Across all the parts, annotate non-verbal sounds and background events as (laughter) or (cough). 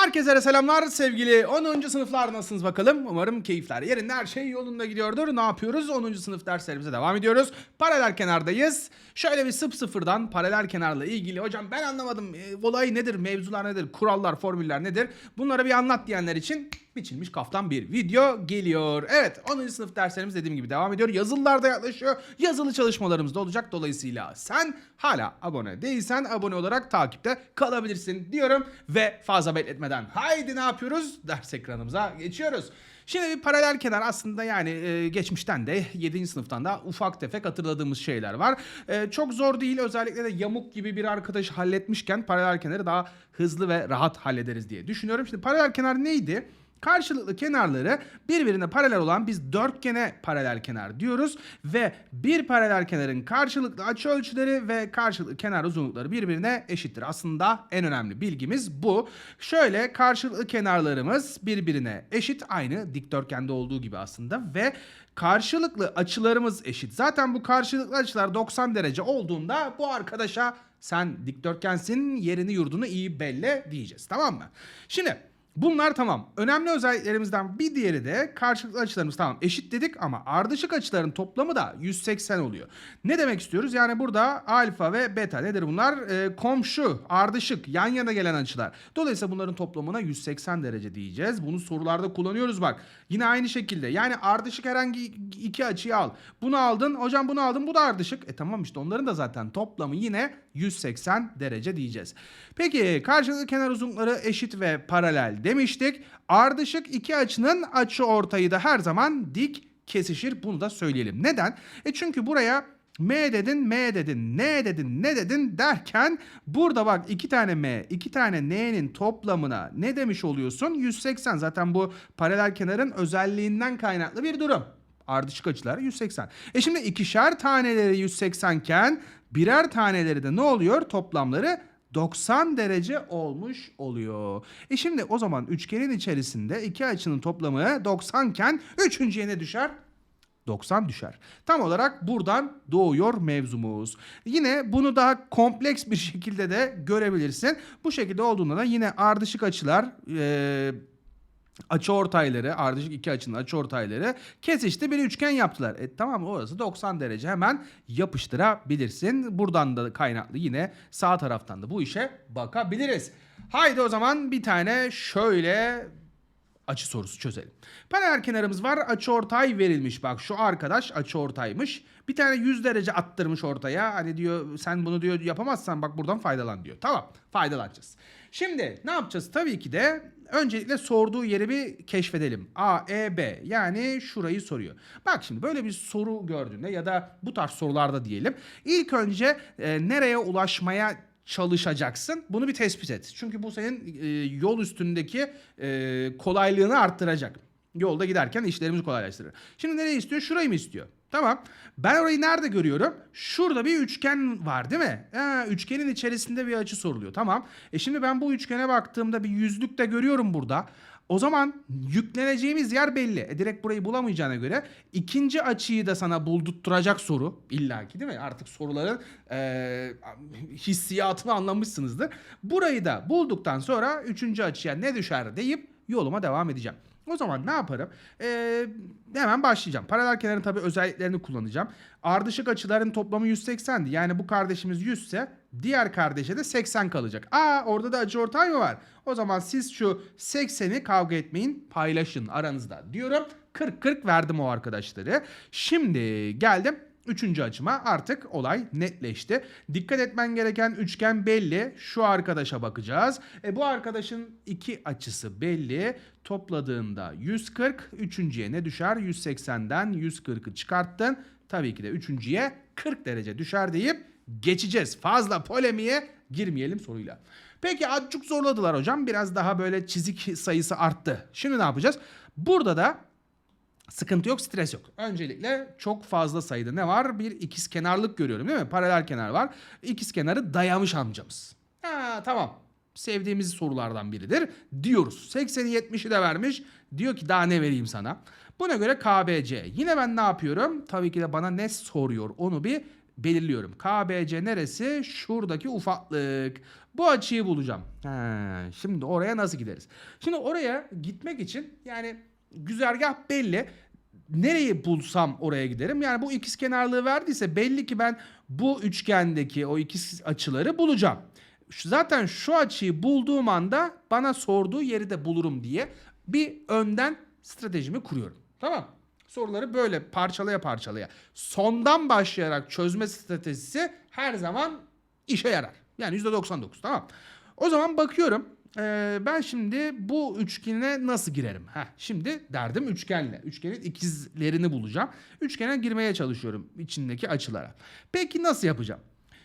Herkese selamlar sevgili 10. sınıflar nasılsınız bakalım? Umarım keyifler yerinde her şey yolunda gidiyordur. Ne yapıyoruz? 10. sınıf derslerimize devam ediyoruz. Paralel kenardayız. Şöyle bir sıp sıfırdan paralel kenarla ilgili hocam ben anlamadım e, olay nedir, mevzular nedir, kurallar, formüller nedir? Bunları bir anlat diyenler için biçilmiş kaftan bir video geliyor. Evet 10. sınıf derslerimiz dediğim gibi devam ediyor. Yazılılar da yaklaşıyor. Yazılı çalışmalarımız da olacak. Dolayısıyla sen hala abone değilsen abone olarak takipte kalabilirsin diyorum. Ve fazla bekletmeden haydi ne yapıyoruz? Ders ekranımıza geçiyoruz. Şimdi bir paralel kenar aslında yani e, geçmişten de 7. sınıftan da ufak tefek hatırladığımız şeyler var. E, çok zor değil özellikle de yamuk gibi bir arkadaş halletmişken paralel kenarı daha hızlı ve rahat hallederiz diye düşünüyorum. Şimdi paralel kenar neydi? Karşılıklı kenarları birbirine paralel olan biz dörtgene paralel kenar diyoruz ve bir paralel kenarın karşılıklı açı ölçüleri ve karşılıklı kenar uzunlukları birbirine eşittir. Aslında en önemli bilgimiz bu. Şöyle karşılıklı kenarlarımız birbirine eşit aynı dikdörtgende olduğu gibi aslında ve karşılıklı açılarımız eşit. Zaten bu karşılıklı açılar 90 derece olduğunda bu arkadaşa sen dikdörtgensin yerini yurdunu iyi belli diyeceğiz tamam mı? Şimdi Bunlar tamam. Önemli özelliklerimizden bir diğeri de karşılıklı açılarımız tamam eşit dedik ama ardışık açıların toplamı da 180 oluyor. Ne demek istiyoruz? Yani burada alfa ve beta nedir bunlar? Ee, komşu, ardışık, yan yana gelen açılar. Dolayısıyla bunların toplamına 180 derece diyeceğiz. Bunu sorularda kullanıyoruz bak. Yine aynı şekilde. Yani ardışık herhangi iki açıyı al. Bunu aldın. Hocam bunu aldın. Bu da ardışık. E tamam işte onların da zaten toplamı yine 180 derece diyeceğiz. Peki karşılıklı kenar uzunlukları eşit ve paralel demiştik. Ardışık iki açının açı ortayı da her zaman dik kesişir. Bunu da söyleyelim. Neden? E çünkü buraya M dedin, M dedin, N dedin, ne dedin derken burada bak iki tane M, iki tane N'nin toplamına ne demiş oluyorsun? 180. Zaten bu paralel kenarın özelliğinden kaynaklı bir durum. Ardışık açılar 180. E şimdi ikişer taneleri 180 iken birer taneleri de ne oluyor? Toplamları 90 derece olmuş oluyor. E şimdi o zaman üçgenin içerisinde iki açının toplamı 90 iken üçüncüye ne düşer? 90 düşer. Tam olarak buradan doğuyor mevzumuz. Yine bunu daha kompleks bir şekilde de görebilirsin. Bu şekilde olduğunda da yine ardışık açılar... Ee, açı ortayları, ardışık iki açının açı ortayları kesişti bir üçgen yaptılar. E tamam orası 90 derece hemen yapıştırabilirsin. Buradan da kaynaklı yine sağ taraftan da bu işe bakabiliriz. Haydi o zaman bir tane şöyle açı sorusu çözelim. Paralel kenarımız var. Açı ortay verilmiş. Bak şu arkadaş açı ortaymış. Bir tane 100 derece attırmış ortaya. Hani diyor sen bunu diyor yapamazsan bak buradan faydalan diyor. Tamam faydalanacağız. Şimdi ne yapacağız? Tabii ki de öncelikle sorduğu yeri bir keşfedelim. A, E, B yani şurayı soruyor. Bak şimdi böyle bir soru gördüğünde ya da bu tarz sorularda diyelim. İlk önce e, nereye ulaşmaya çalışacaksın. Bunu bir tespit et. Çünkü bu senin e, yol üstündeki e, kolaylığını arttıracak. Yolda giderken işlerimizi kolaylaştırır. Şimdi nereye istiyor? Şurayı mı istiyor? Tamam. Ben orayı nerede görüyorum? Şurada bir üçgen var değil mi? Ha, üçgenin içerisinde bir açı soruluyor. Tamam. E şimdi ben bu üçgene baktığımda bir yüzlük de görüyorum burada. O zaman yükleneceğimiz yer belli. E direkt burayı bulamayacağına göre ikinci açıyı da sana buldurtturacak soru illaki değil mi? Artık soruların e, hissiyatını anlamışsınızdır. Burayı da bulduktan sonra üçüncü açıya ne düşer deyip yoluma devam edeceğim. O zaman ne yaparım? Ee, hemen başlayacağım. Paralel kenarın tabii özelliklerini kullanacağım. Ardışık açıların toplamı 180'di. Yani bu kardeşimiz 100 ise diğer kardeşe de 80 kalacak. Aa orada da açı ortay mı var? O zaman siz şu 80'i kavga etmeyin paylaşın aranızda diyorum. 40-40 verdim o arkadaşları. Şimdi geldim Üçüncü açıma artık olay netleşti. Dikkat etmen gereken üçgen belli. Şu arkadaşa bakacağız. E bu arkadaşın iki açısı belli. Topladığında 140. Üçüncüye ne düşer? 180'den 140'ı çıkarttın. Tabii ki de üçüncüye 40 derece düşer deyip geçeceğiz. Fazla polemiğe girmeyelim soruyla. Peki azıcık zorladılar hocam. Biraz daha böyle çizik sayısı arttı. Şimdi ne yapacağız? Burada da Sıkıntı yok, stres yok. Öncelikle çok fazla sayıda ne var? Bir ikiz kenarlık görüyorum değil mi? Paralel kenar var. İkiz kenarı dayamış amcamız. Ha tamam. Sevdiğimiz sorulardan biridir diyoruz. 80'i 70'i de vermiş. Diyor ki daha ne vereyim sana? Buna göre KBC. Yine ben ne yapıyorum? Tabii ki de bana ne soruyor onu bir belirliyorum. KBC neresi? Şuradaki ufaklık. Bu açıyı bulacağım. Ha, şimdi oraya nasıl gideriz? Şimdi oraya gitmek için yani güzergah belli. Nereyi bulsam oraya giderim. Yani bu ikiz kenarlığı verdiyse belli ki ben bu üçgendeki o ikiz açıları bulacağım. Zaten şu açıyı bulduğum anda bana sorduğu yeri de bulurum diye bir önden stratejimi kuruyorum. Tamam. Soruları böyle parçalaya parçalaya sondan başlayarak çözme stratejisi her zaman işe yarar. Yani %99 tamam. O zaman bakıyorum. Ee, ben şimdi bu üçgene nasıl girerim? Heh, şimdi derdim üçgenle. Üçgenin ikizlerini bulacağım. Üçgene girmeye çalışıyorum içindeki açılara. Peki nasıl yapacağım?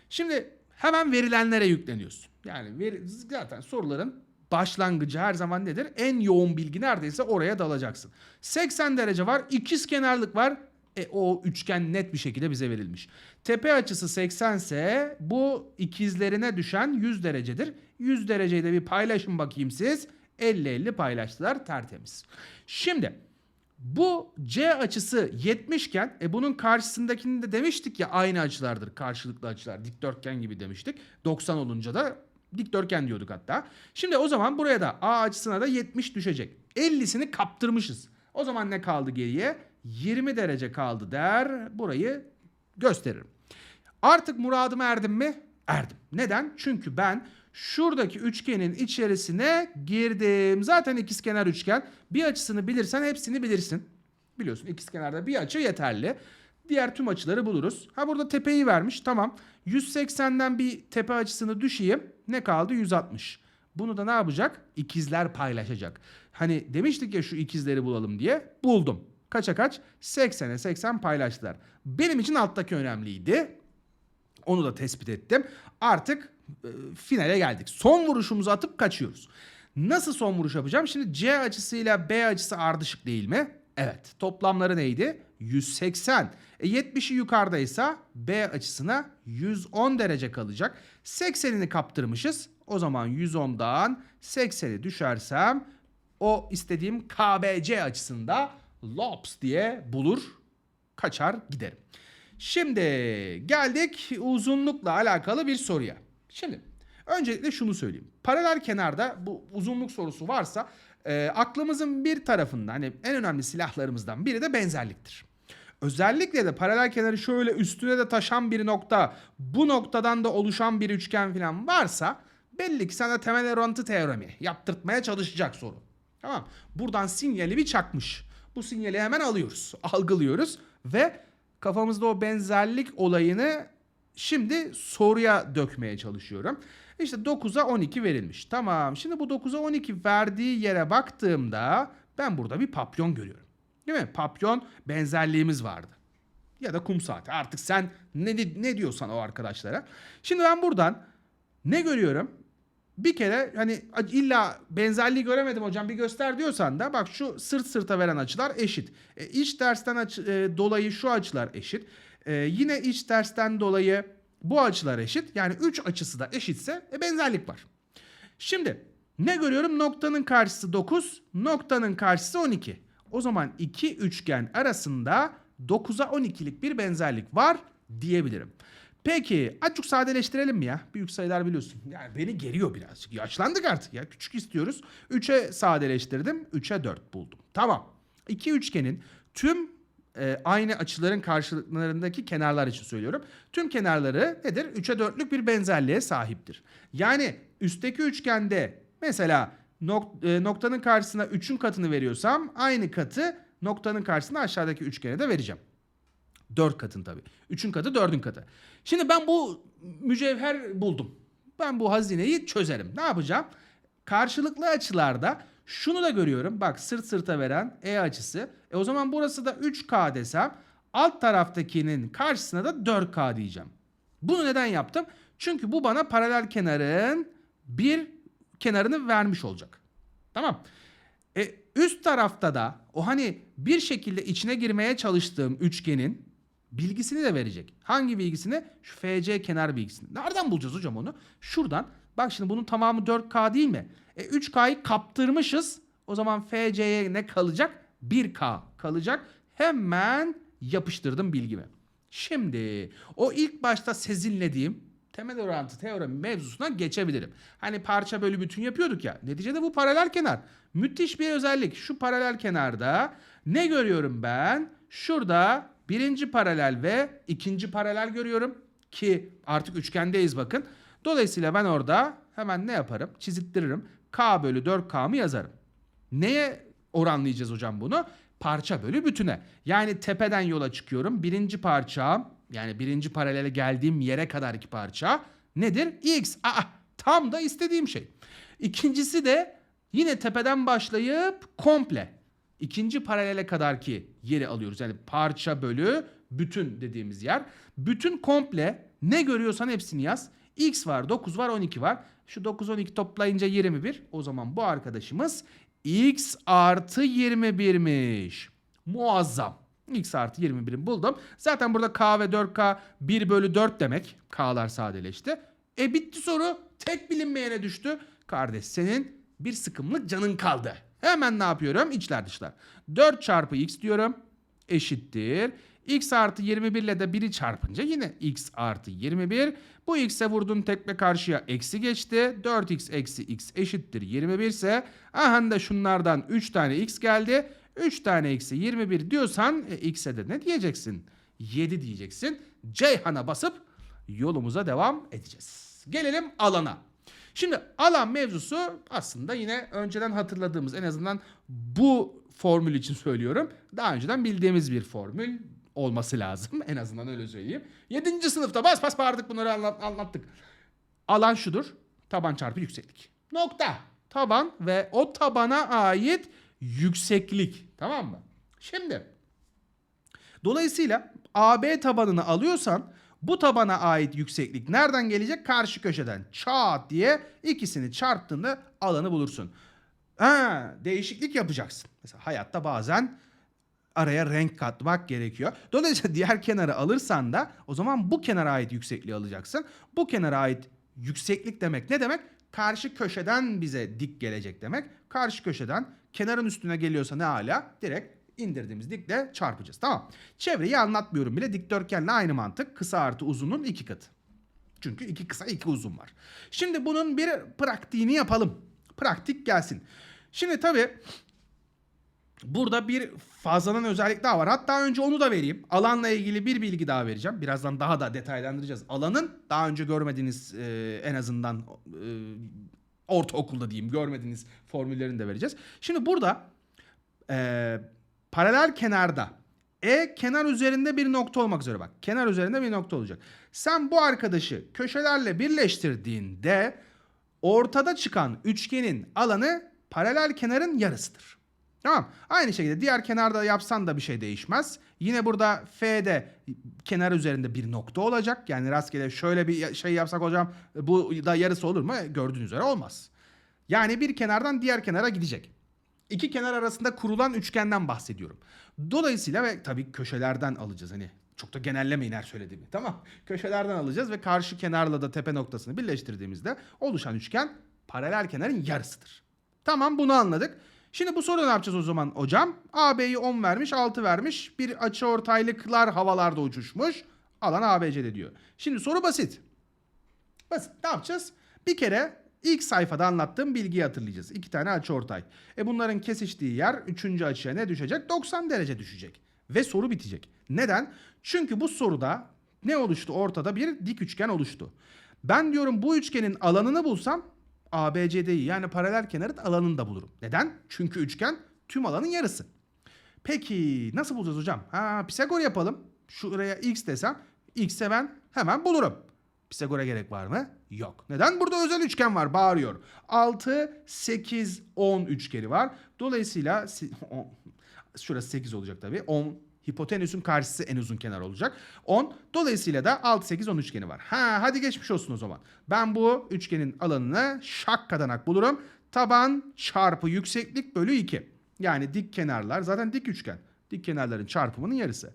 Şimdi hemen verilenlere yükleniyorsun. Yani veri, zaten soruların başlangıcı her zaman nedir? En yoğun bilgi neredeyse oraya dalacaksın. 80 derece var, ikiz kenarlık var. E, o üçgen net bir şekilde bize verilmiş. Tepe açısı 80 ise bu ikizlerine düşen 100 derecedir. 100 dereceyi de bir paylaşın bakayım siz. 50-50 paylaştılar tertemiz. Şimdi bu C açısı 70 iken e bunun karşısındakini de demiştik ya aynı açılardır. Karşılıklı açılar. Dikdörtgen gibi demiştik. 90 olunca da dikdörtgen diyorduk hatta. Şimdi o zaman buraya da A açısına da 70 düşecek. 50'sini kaptırmışız. O zaman ne kaldı geriye? 20 derece kaldı der. Burayı gösteririm. Artık muradıma erdim mi? Erdim. Neden? Çünkü ben şuradaki üçgenin içerisine girdim. Zaten ikizkenar üçgen. Bir açısını bilirsen hepsini bilirsin. Biliyorsun ikizkenarda bir açı yeterli. Diğer tüm açıları buluruz. Ha burada tepeyi vermiş. Tamam. 180'den bir tepe açısını düşeyim. Ne kaldı? 160. Bunu da ne yapacak? İkizler paylaşacak. Hani demiştik ya şu ikizleri bulalım diye. Buldum. Kaça kaç? 80'e 80 paylaştılar. Benim için alttaki önemliydi. Onu da tespit ettim. Artık e, finale geldik. Son vuruşumuzu atıp kaçıyoruz. Nasıl son vuruş yapacağım? Şimdi C açısıyla B açısı ardışık değil mi? Evet. Toplamları neydi? 180. E 70'i yukarıdaysa B açısına 110 derece kalacak. 80'ini kaptırmışız. O zaman 110'dan 80'i düşersem o istediğim KBC açısında lops diye bulur kaçar giderim. Şimdi geldik uzunlukla alakalı bir soruya. Şimdi öncelikle şunu söyleyeyim. Paralel kenarda bu uzunluk sorusu varsa e, aklımızın bir tarafında hani en önemli silahlarımızdan biri de benzerliktir. Özellikle de paralel kenarı şöyle üstüne de taşan bir nokta, bu noktadan da oluşan bir üçgen falan varsa belli ki sana temel orantı teoremi yaptırtmaya çalışacak soru. Tamam. Buradan sinyali bir çakmış. Bu sinyali hemen alıyoruz, algılıyoruz ve kafamızda o benzerlik olayını şimdi soruya dökmeye çalışıyorum. İşte 9'a 12 verilmiş. Tamam. Şimdi bu 9'a 12 verdiği yere baktığımda ben burada bir papyon görüyorum. Değil mi? Papyon benzerliğimiz vardı. Ya da kum saati. Artık sen ne, ne diyorsan o arkadaşlara. Şimdi ben buradan ne görüyorum? Bir kere hani illa benzerliği göremedim hocam bir göster diyorsan da bak şu sırt sırta veren açılar eşit. E, iç tersten açı, e, dolayı şu açılar eşit. E, yine iç tersten dolayı bu açılar eşit. Yani 3 açısı da eşitse e, benzerlik var. Şimdi ne görüyorum? Noktanın karşısı 9, noktanın karşısı 12. O zaman iki üçgen arasında 9'a 12'lik bir benzerlik var diyebilirim. Peki azıcık sadeleştirelim mi ya? Büyük sayılar biliyorsun. Yani beni geriyor birazcık. Yaşlandık artık ya. Küçük istiyoruz. 3'e sadeleştirdim. 3'e 4 buldum. Tamam. İki üçgenin tüm e, aynı açıların karşılıklarındaki kenarlar için söylüyorum. Tüm kenarları nedir? 3'e 4'lük bir benzerliğe sahiptir. Yani üstteki üçgende mesela nok- e, noktanın karşısına 3'ün katını veriyorsam aynı katı noktanın karşısına aşağıdaki üçgene de vereceğim. 4 katın tabii. 3'ün katı 4'ün katı. Şimdi ben bu mücevher buldum. Ben bu hazineyi çözerim. Ne yapacağım? Karşılıklı açılarda şunu da görüyorum. Bak sırt sırta veren E açısı. E o zaman burası da 3K desem alt taraftakinin karşısına da 4K diyeceğim. Bunu neden yaptım? Çünkü bu bana paralel kenarın bir kenarını vermiş olacak. Tamam. E, üst tarafta da o hani bir şekilde içine girmeye çalıştığım üçgenin bilgisini de verecek. Hangi bilgisini? Şu FC kenar bilgisini. Nereden bulacağız hocam onu? Şuradan. Bak şimdi bunun tamamı 4K değil mi? E 3K'yı kaptırmışız. O zaman FC'ye ne kalacak? 1K kalacak. Hemen yapıştırdım bilgimi. Şimdi o ilk başta sezinlediğim temel orantı teoremi mevzusuna geçebilirim. Hani parça bölü bütün yapıyorduk ya. Neticede bu paralel kenar. Müthiş bir özellik. Şu paralel kenarda ne görüyorum ben? Şurada birinci paralel ve ikinci paralel görüyorum. Ki artık üçgendeyiz bakın. Dolayısıyla ben orada hemen ne yaparım? Çizittiririm. K bölü 4K'mı yazarım. Neye oranlayacağız hocam bunu? Parça bölü bütüne. Yani tepeden yola çıkıyorum. Birinci parça yani birinci paralele geldiğim yere kadarki parça nedir? X. Aa, tam da istediğim şey. İkincisi de yine tepeden başlayıp komple ikinci paralele kadarki yeri alıyoruz. Yani parça bölü bütün dediğimiz yer. Bütün komple ne görüyorsan hepsini yaz. X var, 9 var, 12 var. Şu 9, 12 toplayınca 21. O zaman bu arkadaşımız X artı 21'miş. Muazzam. X artı 21'i buldum. Zaten burada K ve 4K 1 bölü 4 demek. K'lar sadeleşti. E bitti soru. Tek bilinmeyene düştü. Kardeş senin bir sıkımlık canın kaldı. Hemen ne yapıyorum? İçler dışlar. 4 çarpı x diyorum. Eşittir. x artı 21 ile de 1'i çarpınca yine x artı 21. Bu x'e vurduğum tekme karşıya eksi geçti. 4x eksi x eşittir 21 ise aha da şunlardan 3 tane x geldi. 3 tane eksi 21 diyorsan e, x'e de ne diyeceksin? 7 diyeceksin. Ceyhan'a basıp yolumuza devam edeceğiz. Gelelim alana. Şimdi alan mevzusu aslında yine önceden hatırladığımız en azından bu formül için söylüyorum. Daha önceden bildiğimiz bir formül olması lazım. (laughs) En azından öyle söyleyeyim. 7. sınıfta bas bas bağırdık bunları anlat- anlattık. Alan şudur. Taban çarpı yükseklik. Nokta. Taban ve o tabana ait yükseklik. Tamam mı? Şimdi Dolayısıyla AB tabanını alıyorsan bu tabana ait yükseklik nereden gelecek? Karşı köşeden. Çat diye ikisini çarptığında alanı bulursun. Ha, değişiklik yapacaksın. Mesela hayatta bazen araya renk katmak gerekiyor. Dolayısıyla diğer kenarı alırsan da o zaman bu kenara ait yüksekliği alacaksın. Bu kenara ait yükseklik demek ne demek? Karşı köşeden bize dik gelecek demek. Karşı köşeden kenarın üstüne geliyorsa ne hala direkt indirdiğimiz dikle çarpacağız. Tamam. Çevreyi anlatmıyorum bile. Dikdörtgenle aynı mantık. Kısa artı uzunun iki katı. Çünkü iki kısa iki uzun var. Şimdi bunun bir praktiğini yapalım. Praktik gelsin. Şimdi tabii burada bir fazladan özellik daha var. Hatta önce onu da vereyim. Alanla ilgili bir bilgi daha vereceğim. Birazdan daha da detaylandıracağız. Alanın daha önce görmediğiniz e, en azından e, ortaokulda diyeyim görmediğiniz formüllerini de vereceğiz. Şimdi burada e, paralel kenarda E kenar üzerinde bir nokta olmak üzere bak. Kenar üzerinde bir nokta olacak. Sen bu arkadaşı köşelerle birleştirdiğinde ortada çıkan üçgenin alanı paralel kenarın yarısıdır. Tamam. Aynı şekilde diğer kenarda yapsan da bir şey değişmez. Yine burada F'de kenar üzerinde bir nokta olacak. Yani rastgele şöyle bir şey yapsak hocam bu da yarısı olur mu? Gördüğünüz üzere olmaz. Yani bir kenardan diğer kenara gidecek. İki kenar arasında kurulan üçgenden bahsediyorum. Dolayısıyla ve tabii köşelerden alacağız. Hani çok da genellemeyin her söylediğimi. Tamam. Köşelerden alacağız ve karşı kenarla da tepe noktasını birleştirdiğimizde oluşan üçgen paralel kenarın yarısıdır. Tamam bunu anladık. Şimdi bu soruda ne yapacağız o zaman hocam? AB'yi 10 vermiş, 6 vermiş. Bir açı ortaylıklar havalarda uçuşmuş. Alan ABC'de diyor. Şimdi soru basit. Basit. Ne yapacağız? Bir kere ilk sayfada anlattığım bilgiyi hatırlayacağız. İki tane açıortay. E bunların kesiştiği yer üçüncü açıya ne düşecek? 90 derece düşecek. Ve soru bitecek. Neden? Çünkü bu soruda ne oluştu? Ortada bir dik üçgen oluştu. Ben diyorum bu üçgenin alanını bulsam ABCD'yi yani paralel kenarın alanını da bulurum. Neden? Çünkü üçgen tüm alanın yarısı. Peki nasıl bulacağız hocam? Ha Pisagor yapalım. Şuraya x desem x'e ben hemen bulurum. Pisagor'a gerek var mı? Yok. Neden? Burada özel üçgen var. Bağırıyor. 6, 8, 10 üçgeni var. Dolayısıyla (laughs) on- şurası 8 olacak tabii. 10 hipotenüsün karşısı en uzun kenar olacak. 10. Dolayısıyla da 6, 8, 10 üçgeni var. Ha hadi geçmiş olsun o zaman. Ben bu üçgenin alanını şakkadanak bulurum. Taban çarpı yükseklik bölü 2. Yani dik kenarlar zaten dik üçgen. Dik kenarların çarpımının yarısı.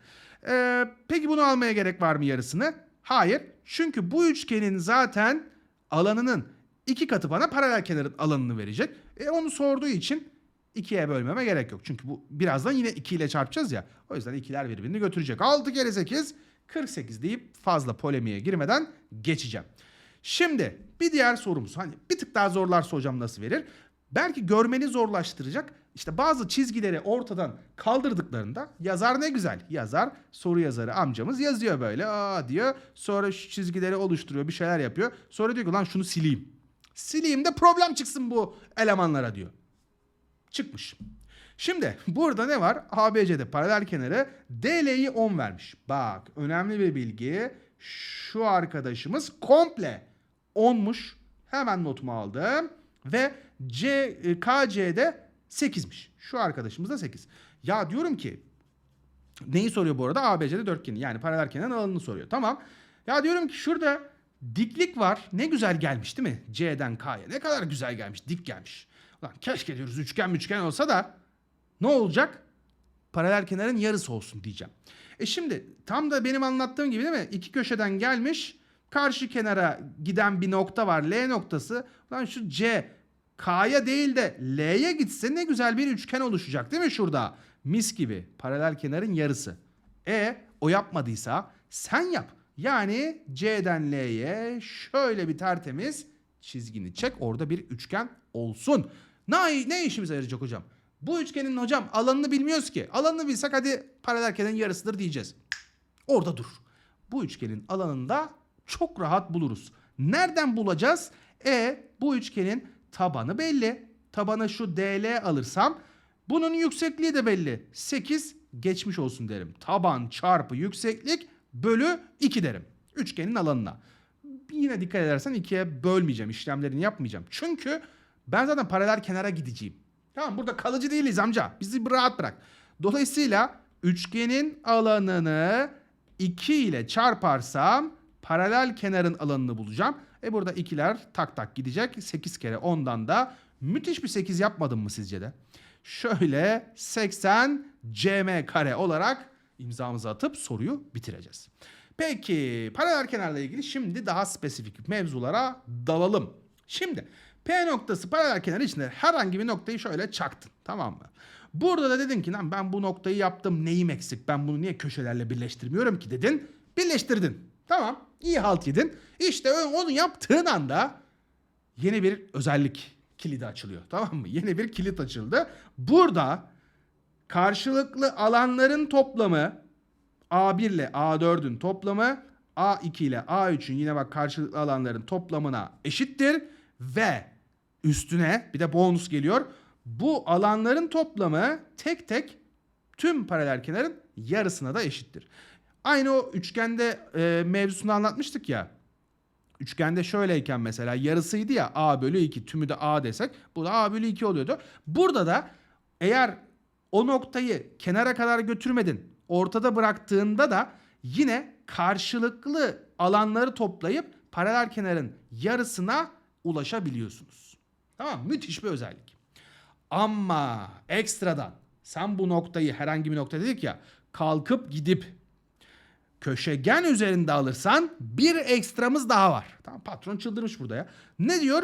Ee, peki bunu almaya gerek var mı yarısını? Hayır. Çünkü bu üçgenin zaten alanının iki katı bana paralel kenarın alanını verecek. E onu sorduğu için ikiye bölmeme gerek yok. Çünkü bu birazdan yine 2 ile çarpacağız ya. O yüzden ikiler birbirini götürecek. 6 kere 8 48 deyip fazla polemiğe girmeden geçeceğim. Şimdi bir diğer sorumuz hani bir tık daha zorlarsa hocam nasıl verir? Belki görmeni zorlaştıracak. İşte bazı çizgileri ortadan kaldırdıklarında yazar ne güzel. Yazar soru yazarı amcamız yazıyor böyle. Aa diyor. Sonra şu çizgileri oluşturuyor bir şeyler yapıyor. Sonra diyor ki lan şunu sileyim. Sileyim de problem çıksın bu elemanlara diyor. Çıkmış. Şimdi burada ne var? ABC'de paralel kenarı DL'yi 10 vermiş. Bak önemli bir bilgi. Şu arkadaşımız komple 10'muş. Hemen notumu aldım. Ve C, e, KC'de 8'miş. Şu arkadaşımız da 8. Ya diyorum ki neyi soruyor bu arada? ABC'de dörtgeni yani paralel kenarın alanını soruyor. Tamam. Ya diyorum ki şurada diklik var. Ne güzel gelmiş değil mi? C'den K'ya. Ne kadar güzel gelmiş. Dik gelmiş. Ulan keşke diyoruz üçgen üçgen olsa da ne olacak? Paralel kenarın yarısı olsun diyeceğim. E şimdi tam da benim anlattığım gibi değil mi? İki köşeden gelmiş. Karşı kenara giden bir nokta var. L noktası. Lan şu C K'ya değil de L'ye gitse ne güzel bir üçgen oluşacak değil mi şurada? Mis gibi paralel kenarın yarısı. E o yapmadıysa sen yap. Yani C'den L'ye şöyle bir tertemiz çizgini çek. Orada bir üçgen olsun. Ne, ne işimize yarayacak hocam? Bu üçgenin hocam alanını bilmiyoruz ki. Alanını bilsek hadi paralel kenarın yarısıdır diyeceğiz. Orada dur. Bu üçgenin alanında çok rahat buluruz. Nereden bulacağız? E bu üçgenin tabanı belli. Tabanı şu DL alırsam bunun yüksekliği de belli. 8 geçmiş olsun derim. Taban çarpı yükseklik bölü 2 derim. Üçgenin alanına. Yine dikkat edersen ikiye bölmeyeceğim. işlemlerini yapmayacağım. Çünkü ben zaten paralel kenara gideceğim. Tamam burada kalıcı değiliz amca. Bizi rahat bırak. Dolayısıyla üçgenin alanını 2 ile çarparsam paralel kenarın alanını bulacağım. E burada ikiler tak tak gidecek. 8 kere 10'dan da müthiş bir 8 yapmadım mı sizce de? Şöyle 80 cm kare olarak imzamızı atıp soruyu bitireceğiz. Peki paralel kenarla ilgili şimdi daha spesifik mevzulara dalalım. Şimdi P noktası paralel kenar içinde herhangi bir noktayı şöyle çaktın tamam mı? Burada da dedin ki ben bu noktayı yaptım neyim eksik ben bunu niye köşelerle birleştirmiyorum ki dedin. Birleştirdin. Tamam iyi halt yedin. İşte onu yaptığın anda yeni bir özellik kilidi açılıyor. Tamam mı? Yeni bir kilit açıldı. Burada karşılıklı alanların toplamı A1 ile A4'ün toplamı A2 ile A3'ün yine bak karşılıklı alanların toplamına eşittir ve üstüne bir de bonus geliyor. Bu alanların toplamı tek tek tüm paralel kenarın yarısına da eşittir. Aynı o üçgende e, mevzusunu anlatmıştık ya. Üçgende şöyleyken mesela yarısıydı ya A bölü 2 tümü de A desek bu da A bölü 2 oluyordu. Burada da eğer o noktayı kenara kadar götürmedin ortada bıraktığında da yine karşılıklı alanları toplayıp paralel kenarın yarısına ulaşabiliyorsunuz. Tamam müthiş bir özellik. Ama ekstradan sen bu noktayı herhangi bir nokta dedik ya kalkıp gidip köşegen üzerinde alırsan bir ekstramız daha var. Tamam patron çıldırmış burada ya. Ne diyor?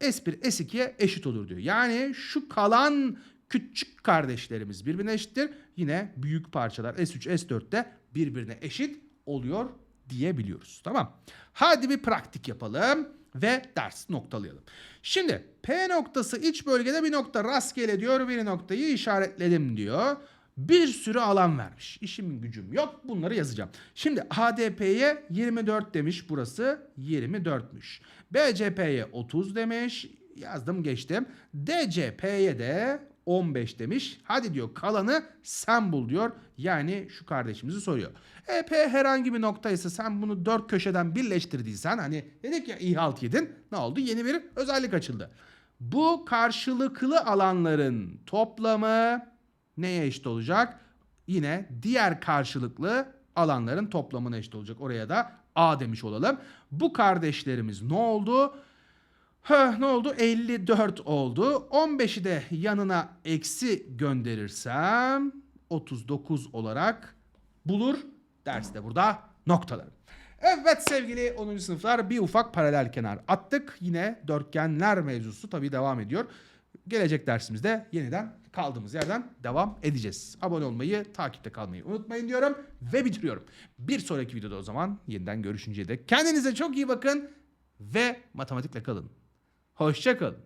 S1 S2'ye eşit olur diyor. Yani şu kalan küçük kardeşlerimiz birbirine eşittir. Yine büyük parçalar S3 S4'te birbirine eşit oluyor diyebiliyoruz. Tamam. Hadi bir praktik yapalım ve ders noktalayalım. Şimdi P noktası iç bölgede bir nokta rastgele diyor bir noktayı işaretledim diyor. Bir sürü alan vermiş. İşim gücüm yok bunları yazacağım. Şimdi ADP'ye 24 demiş burası 24'müş. BCP'ye 30 demiş yazdım geçtim. DCP'ye de 15 demiş. Hadi diyor kalanı sen bul diyor. Yani şu kardeşimizi soruyor. EP herhangi bir noktaysa sen bunu dört köşeden birleştirdiysen hani dedik ya iyi halt yedin. Ne oldu? Yeni bir özellik açıldı. Bu karşılıklı alanların toplamı neye eşit olacak? Yine diğer karşılıklı alanların toplamına eşit olacak. Oraya da A demiş olalım. Bu kardeşlerimiz ne oldu? Heh, ne oldu? 54 oldu. 15'i de yanına eksi gönderirsem 39 olarak bulur. Ders de burada noktalarım. Evet sevgili 10. sınıflar bir ufak paralel kenar attık. Yine dörtgenler mevzusu tabii devam ediyor. gelecek dersimizde yeniden kaldığımız yerden devam edeceğiz. Abone olmayı, takipte kalmayı unutmayın diyorum ve bitiriyorum. Bir sonraki videoda o zaman yeniden görüşünceye dek kendinize çok iyi bakın ve matematikle kalın. Hoşça kalın.